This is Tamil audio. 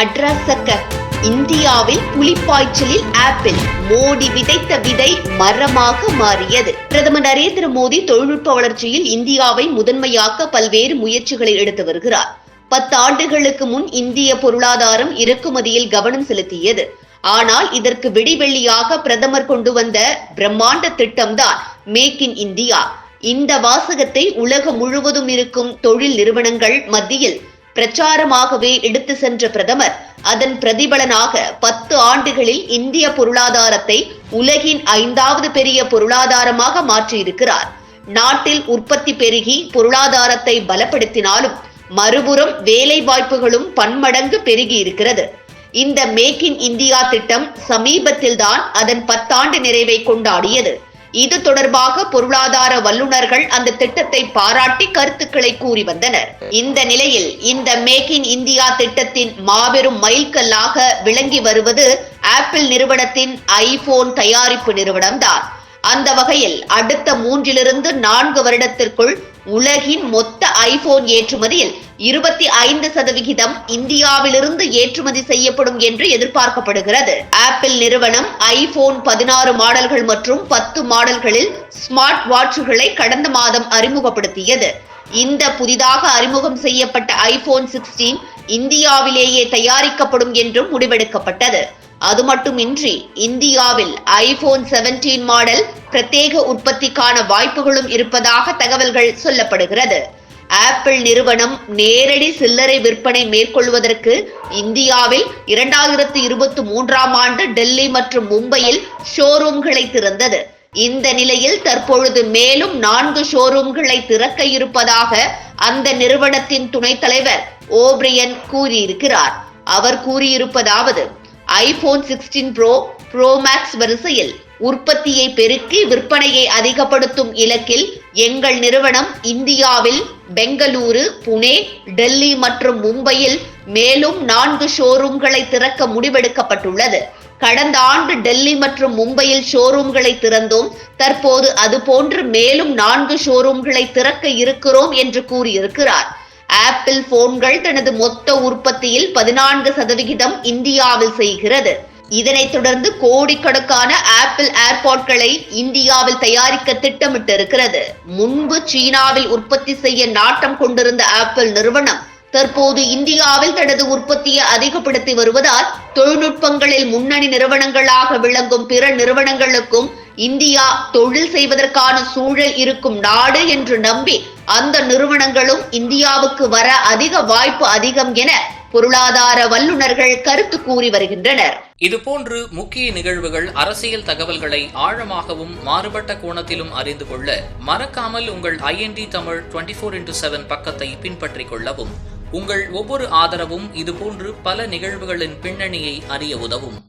அட்ராசக்க. இந்தியாவில் புலிப்பாய்ச்சலில் ஆப்பிள் மோடி விதைத்த விதை மரமாக மாறியது. பிரதமர் நரேந்திர மோடி தொழில்நுட்ப வளர்ச்சியில் இந்தியாவை முதன்மையாக்க பல்வேறு முயற்சிகளை எடுத்து வருகிறார். பத்தாண்டுகளுக்கு முன் இந்திய பொருளாதாரம் இறக்குமதியில் கவனம் செலுத்தியது. ஆனால் இதற்கு விடிவெள்ளியாக பிரதமர் கொண்டு வந்த பிரம்மாண்ட திட்டம்தான் மேக் இன் இந்தியா. இந்த வாசகத்தை உலகம் முழுவதும் இருக்கும் தொழில் நிறுவனங்கள் மத்தியில் பிரச்சாரமாகவே எடுத்து சென்ற பிரதமர் அதன் பிரதிபலனாக பத்து ஆண்டுகளில் இந்திய பொருளாதாரத்தை உலகின் ஐந்தாவது பெரிய பொருளாதாரமாக மாற்றியிருக்கிறார். நாட்டில் உற்பத்தி பெருகி பொருளாதாரத்தை பலப்படுத்தினாலும் மறுபுறம் வேலை வாய்ப்புகளும் பன்மடங்கு பெருகி இருக்கிறது இந்த மேக் இன் இந்தியா திட்டம் சமீபத்தில்தான் அதன் பத்தாண்டு நிறைவை கொண்டாடியது. இது தொடர்பாக பொருளாதார வல்லுநர்கள் அந்த திட்டத்தை பாராட்டி கருத்துக்களை கூறி வந்தனர். இந்த நிலையில் இந்த மேக் இன் இந்தியா திட்டத்தின் மாபெரும் மைல்கல்லாக விளங்கி வருவது ஆப்பிள் நிறுவனத்தின் ஐபோன் தயாரிப்பு நிறுவனம்தான். அந்த வகையில் அடுத்த மூன்றிலிருந்து நான்கு வருடத்திற்குள் உலகின் மொத்த ஐபோன் ஏற்றுமதியில் இருபத்தி ஐந்து சதவிகிதம் இந்தியாவிலிருந்து ஏற்றுமதி செய்யப்படும் என்று எதிர்பார்க்கப்படுகிறது. ஆப்பிள் நிறுவனம் ஐபோன் பதினாறு மாடல்கள் மற்றும் பத்து மாடல்களில் ஸ்மார்ட் வாட்சுகளை கடந்த மாதம் அறிமுகப்படுத்தியது. இந்த புதிதாக அறிமுகம் செய்யப்பட்ட ஐபோன் சிக்ஸ்டீன் இந்தியாவிலேயே தயாரிக்கப்படும் என்றும் முடிவெடுக்கப்பட்டது. அது மட்டுமின்றி இந்தியாவில் ஐபோன் 17 மாடல் பிரத்யேக உற்பத்திக்கான வாய்ப்புகளும் இருப்பதாக தகவல்கள் சொல்லப்படுகிறது. ஆப்பிள் நிறுவனம் நேரடி சில்லறை விற்பனை மேற்கொள்வதற்கு இந்தியாவில் இரண்டாயிரத்து இருபத்தி மூன்றாம் ஆண்டு டெல்லி மற்றும் மும்பையில் ஷோரூம்களை திறந்தது. இந்த நிலையில் தற்பொழுது மேலும் நான்கு ஷோரூம்களை திறக்க இருப்பதாக அந்த நிறுவனத்தின் துணைத் தலைவர் ஓப்ரியன் கூறியிருக்கிறார். அவர் கூறியிருப்பதாவது iPhone sixteen pro pro max வரிசையில் உற்பத்தியை பெருக்கி விற்பனையை அதிகப்படுத்தும் இலக்கில் எங்கள் நிறுவனம் இந்தியாவில் பெங்களூரு புனே டெல்லி மற்றும் மும்பையில் மேலும் நான்கு ஷோரூம்களை திறக்க முடிவெடுக்கப்பட்டுள்ளது. கடந்த ஆண்டு டெல்லி மற்றும் மும்பையில் ஷோரூம்களை திறந்தோம். தற்போது அதுபோன்று மேலும் நான்கு ஷோரூம்களை திறக்க இருக்கிறோம் என்று கூறியிருக்கிறார். ஆப்பிள் போன்கள் தனது மொத்த உற்பத்தியில் பதினான்கு சதவிகிதம் இந்தியாவில் செய்கிறது. இதனைத் தொடர்ந்து கோடிக்கணக்கான ஆப்பிள் ஏர்பாட்களை இந்தியாவில் தயாரிக்க திட்டமிட்டிருக்கிறது. முன்பு சீனாவில் உற்பத்தி செய்ய நாட்டம் கொண்டிருந்த ஆப்பிள் நிறுவனம் தற்போது இந்தியாவில் தனது உற்பத்தியை அதிகப்படுத்தி வருவதால் தொழில்நுட்பங்களில் முன்னணி நிறுவனங்களாக விளங்கும் பிற நிறுவனங்களுக்கும் இந்தியா தொழில் செய்வதற்கான சூழல் இருக்கும் நாடு என்று நம்பி அந்த நிறுவனங்களும் இந்தியாவுக்கு வர அதிக வாய்ப்பு அதிகம் என பொருளாதார வல்லுநர்கள் கருத்து கூறி வருகின்றனர். இதுபோன்று முக்கிய நிகழ்வுகள் அரசியல் தகவல்களை ஆழமாகவும் மாறுபட்ட கோணத்திலும் அறிந்து கொள்ள மறக்காமல் உங்கள் IND Tamil twenty four into seven பக்கத்தை பின்பற்றிக் கொள்ளவும். உங்கள் ஒவ்வொரு ஆதரவும் இதுபோன்று பல நிகழ்வுகளின் பின்னணியை அறிய உதவும்.